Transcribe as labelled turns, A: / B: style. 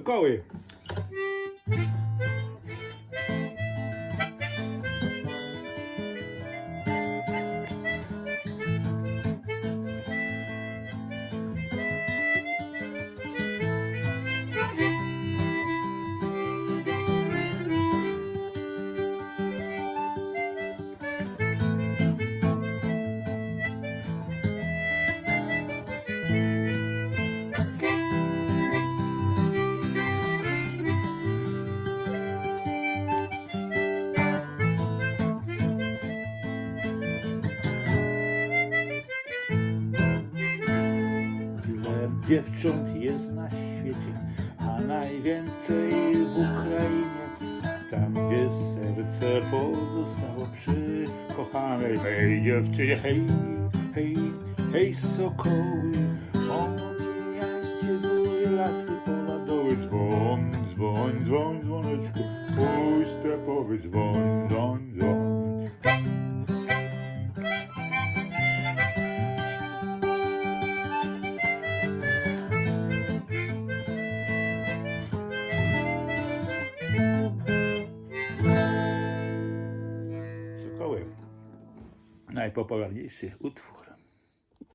A: Sokoły. Dziewcząt jest na świecie, a najwięcej w Ukrainie. Tam, gdzie serce pozostało przy kochanej hej dziewczynie, hej, hej, hej sokoły, omijajcie góry, lasy, pola, doły, dzwon, dzwoń, dzwoń, dzwoneczku, stepowy dzwoń, dzwoń, dzwoń. najpopularnější útvor.